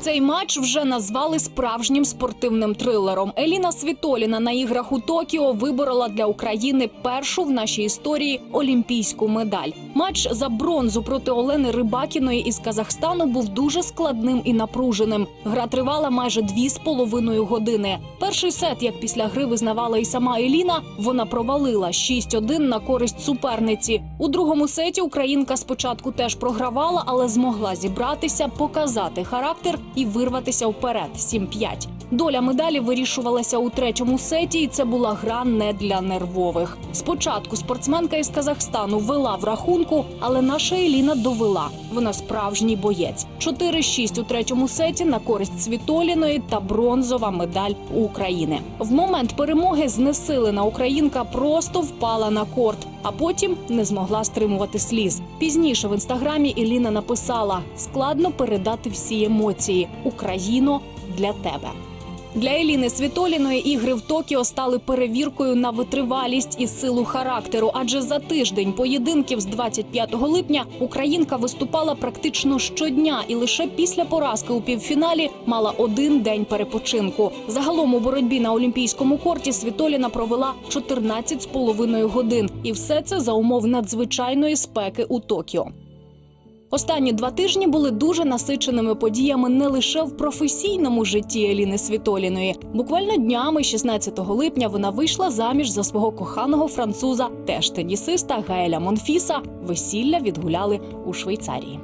Цей матч вже назвали справжнім спортивним трилером. Еліна Світоліна на іграх у Токіо виборола для України першу в нашій історії олімпійську медаль. Матч за бронзу проти Олени Рибакіної із Казахстану був дуже складним і напруженим. Гра тривала майже дві з половиною години. Перший сет, як після гри визнавала і сама Еліна, вона провалила 6-1 на користь суперниці. У другому сеті Українка спочатку теж програвала, але змогла зібратися, показати характер і вирватися вперед 7-5. Доля медалі вирішувалася у третьому сеті, і це була гра не для нервових. Спочатку спортсменка із Казахстану вела в рахунку, але наша Еліна довела. Вона справжній боєць. 4-6 у третьому сеті на користь Світоліної та бронзова медаль України. В момент перемоги знесилена українка просто впала на корт, а потім не змогла стримувати сліз. Пізніше в інстаграмі Еліна написала: складно передати всі емоції. Україно для тебе. Для Еліни Світоліної ігри в Токіо стали перевіркою на витривалість і силу характеру. Адже за тиждень поєдинків з 25 липня Українка виступала практично щодня, і лише після поразки у півфіналі мала один день перепочинку. Загалом у боротьбі на олімпійському корті Світоліна провела 14 з половиною годин, і все це за умов надзвичайної спеки у Токіо. Останні два тижні були дуже насиченими подіями не лише в професійному житті Еліни Світоліної. Буквально днями, 16 липня, вона вийшла заміж за свого коханого француза, теж тенісиста Гаеля Монфіса. Весілля відгуляли у Швейцарії.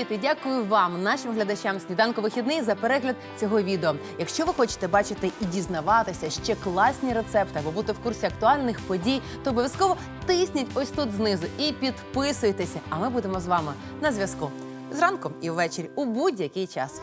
Привіт і дякую вам, нашим глядачам сніданку вихідний за перегляд цього відео. Якщо ви хочете бачити і дізнаватися ще класні рецепти або бути в курсі актуальних подій, то обов'язково тисніть ось тут знизу і підписуйтеся. А ми будемо з вами на зв'язку зранку і ввечері у будь-який час.